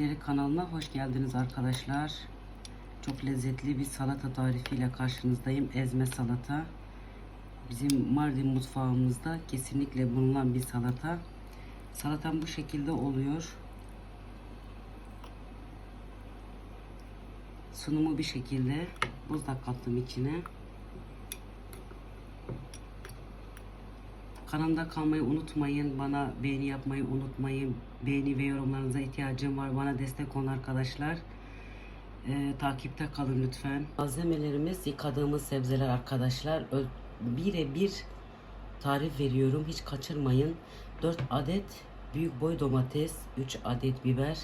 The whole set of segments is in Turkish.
Yemekleri kanalına hoş geldiniz arkadaşlar. Çok lezzetli bir salata tarifiyle karşınızdayım. Ezme salata. Bizim Mardin mutfağımızda kesinlikle bulunan bir salata. Salatam bu şekilde oluyor. Sunumu bir şekilde buzda kattım içine. Kanalımda kalmayı unutmayın. Bana beğeni yapmayı unutmayın. Beğeni ve yorumlarınıza ihtiyacım var. Bana destek olun arkadaşlar. Ee, takipte kalın lütfen. Malzemelerimiz yıkadığımız sebzeler arkadaşlar. Birebir tarif veriyorum. Hiç kaçırmayın. 4 adet büyük boy domates, 3 adet biber,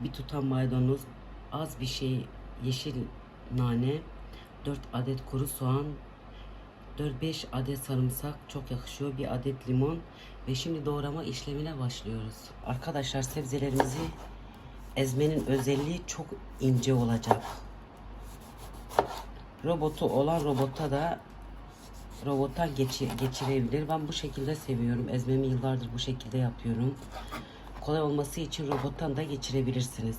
bir tutam maydanoz, az bir şey yeşil nane, 4 adet kuru soğan, 4-5 adet sarımsak çok yakışıyor. Bir adet limon ve şimdi doğrama işlemine başlıyoruz. Arkadaşlar sebzelerimizi ezmenin özelliği çok ince olacak. Robotu olan robota da robottan geçir, geçirebilir. Ben bu şekilde seviyorum. Ezmemi yıllardır bu şekilde yapıyorum. Kolay olması için robottan da geçirebilirsiniz.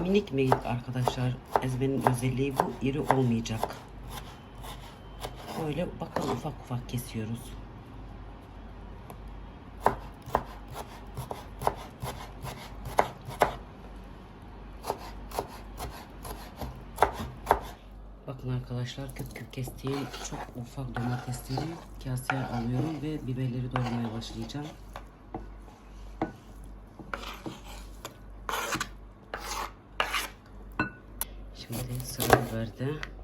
Minik minik arkadaşlar. Ezmenin özelliği bu. iri olmayacak. Böyle bakın ufak ufak kesiyoruz. Bakın arkadaşlar küp küp kestiğim çok ufak domatesleri kaseye alıyorum ve biberleri doğramaya başlayacağım. Şimdi sıra biberde.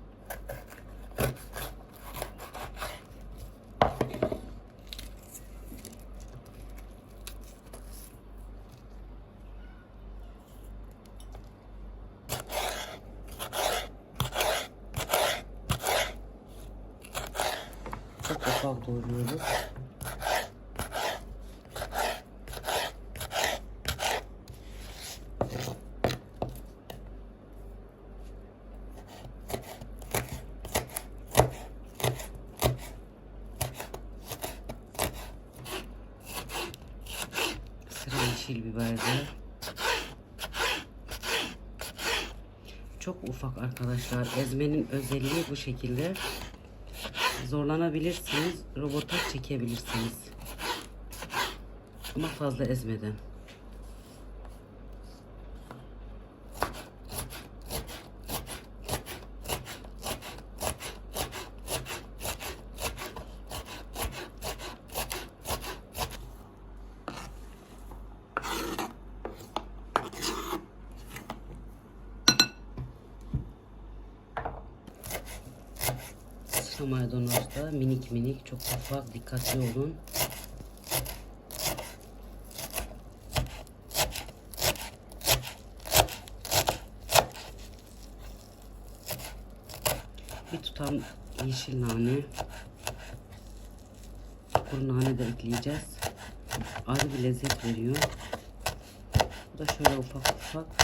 Doğruyoruz. Sıra yeşil biberde. Çok ufak arkadaşlar. Ezmenin özelliği bu şekilde zorlanabilirsiniz. Robota çekebilirsiniz. Ama fazla ezmeden. Sıra maydanozda minik minik çok ufak dikkatli olun. Bir tutam yeşil nane. Kuru nane de ekleyeceğiz. Ayrı bir lezzet veriyor. Bu da şöyle ufak ufak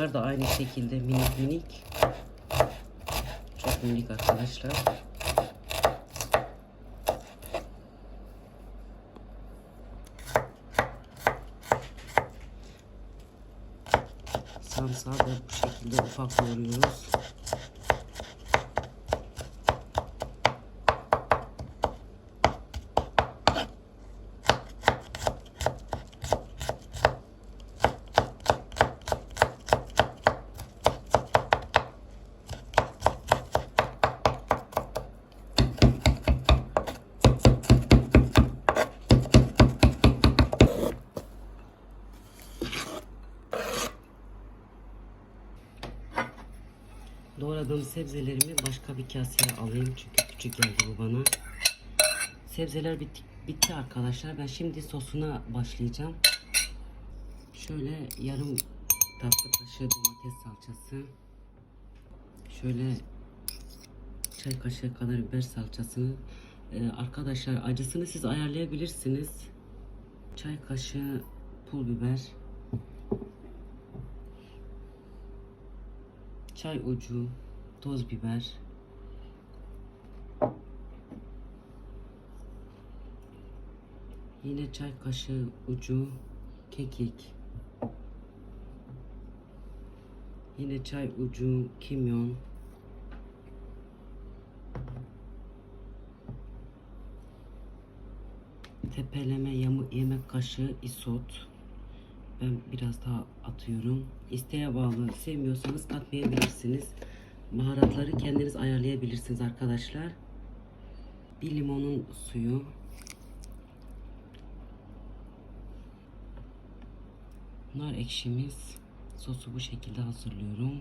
Soğanlar da aynı şekilde minik minik. Çok minik arkadaşlar. Sarımsağı da bu şekilde ufak doğruyoruz. Doğradığım sebzelerimi başka bir kaseye alayım çünkü küçük geldi bu bana. Sebzeler bitti, bitti arkadaşlar. Ben şimdi sosuna başlayacağım. Şöyle yarım tatlı kaşığı domates salçası. Şöyle çay kaşığı kadar biber salçasını Ee, arkadaşlar acısını siz ayarlayabilirsiniz. Çay kaşığı pul biber. Çay ucu toz biber. Yine çay kaşığı ucu kekik. Yine çay ucu kimyon. Tepeleme yemek kaşığı isot. Ben biraz daha atıyorum. İsteğe bağlı. Sevmiyorsanız katmayabilirsiniz. Baharatları kendiniz ayarlayabilirsiniz arkadaşlar. Bir limonun suyu. Nar ekşimiz. Sosu bu şekilde hazırlıyorum.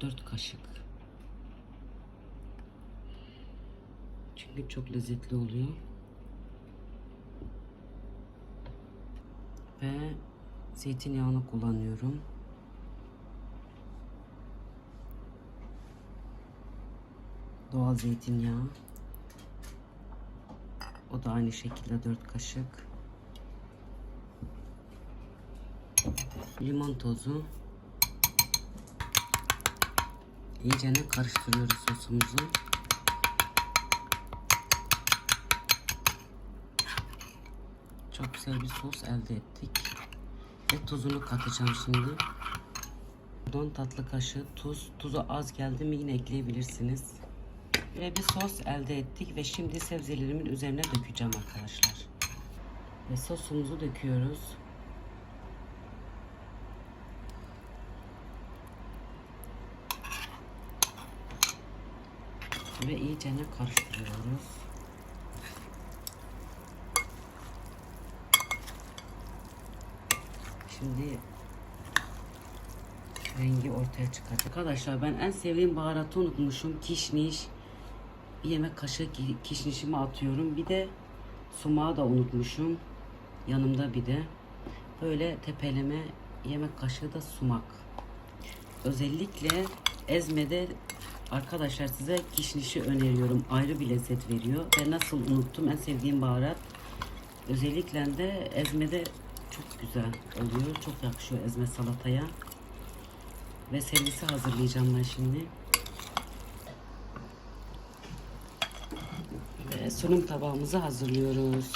4 kaşık. Çünkü çok lezzetli oluyor. Ve zeytinyağını kullanıyorum. Doğal zeytinyağı. O da aynı şekilde 4 kaşık. limon tozu. İyicene karıştırıyoruz sosumuzu. Çok güzel bir sos elde ettik. Ve tuzunu katacağım şimdi. Buradan tatlı kaşığı tuz. Tuzu az geldi mi yine ekleyebilirsiniz. Ve bir sos elde ettik ve şimdi sebzelerimin üzerine dökeceğim arkadaşlar. Ve sosumuzu döküyoruz. ve iyicene karıştırıyoruz. Şimdi rengi ortaya çıkacak. Arkadaşlar ben en sevdiğim baharatı unutmuşum. Kişniş. Bir yemek kaşığı ki- kişnişimi atıyorum. Bir de sumağı da unutmuşum. Yanımda bir de. Böyle tepeleme yemek kaşığı da sumak. Özellikle ezmede arkadaşlar size kişnişi öneriyorum. Ayrı bir lezzet veriyor. Ve nasıl unuttum en sevdiğim baharat. Özellikle de ezmede çok güzel oluyor. Çok yakışıyor ezme salataya. Ve servisi hazırlayacağım ben şimdi. Ve sunum tabağımızı hazırlıyoruz.